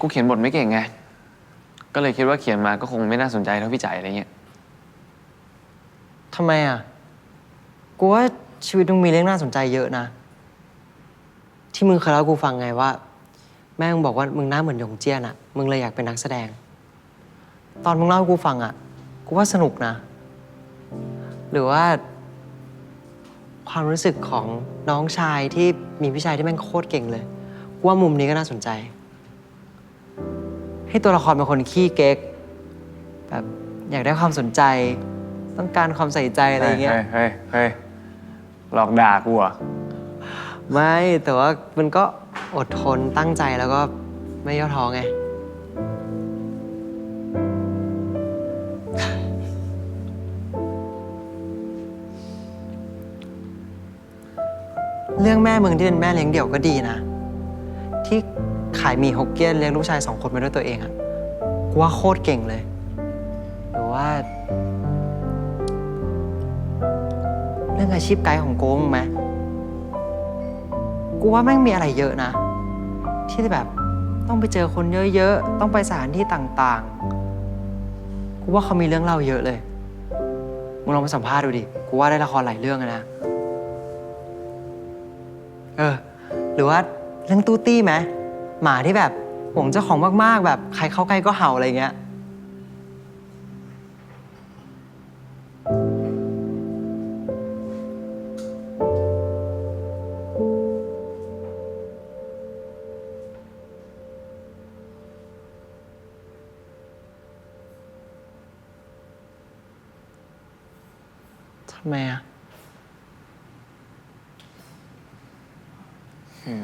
กูเขียนบทไม่เก่งไง ก็เลยคิดว่าเขียนมาก็คงไม่น่าสนใจเท่าพี่จ่ายอะไรเงี้ย ทำไมอะ กูว่าชีวิตมึงมีเรื่องน่าสนใจเยอะนะ ที่มึงเคยเล่ากูฟังไงว่า แม่มึงบอกว่ามึงหน้าเหมือนหยงเจี้ยนอะ มึงเลยอยากเป็นนักแสดง ตอนมึงเล่าให้กูฟังอะ กูว่าสนุกนะ หรือว่า ความรู้สึกของน้องชายที่มีพี่ชายที่แม่งโคตรเก่งเลย กูว่ามุมนี้ก็น่าสนใจ ให้ตัวละครเป็นคนขี้เก๊กแบบอยากได้ความสนใจ ต้องการความใส่ใจอะไรอย่างเงี้ยเฮ้ยเฮ้ยเฮ้ยหลอกด่ากูเหรอะไม่แต่ว่ามันก็อดทนตั้งใจแล้วก็ไม่ย่อท้อไง เรื่องแม่มึงที่เป็นแม่เลี้ยงเดี่ยวก็ดีนะ ที่ ขายหมีฮกเกี้ยนเลี้ยงลูกชายสองคนมาด้วยตัวเองอะกูว่าโคตรเก่งเลย หรือว่า เรื่องอาชีพไกด์ของโก้มึงไหมกูว่าแม่งมีอะไรเยอะนะ ที่แบบต้องไปเจอคนเยอะๆ ต้องไปสถานที่ต่างๆ กูว่าเขามีเรื่องเล่าเยอะเลย มึงลองไปสัมภาษณ์ดูดิ กูว่าได้ละครหลายเรื่องอะนะ เออ หรือว่าเรื่องตู้ตี้ไหม หมาที่แบบห่วงเจ้าของมากๆ แบบใครเข้าใกล้ก็เห่าอะไรเงี้ย ทำไมอะ คือ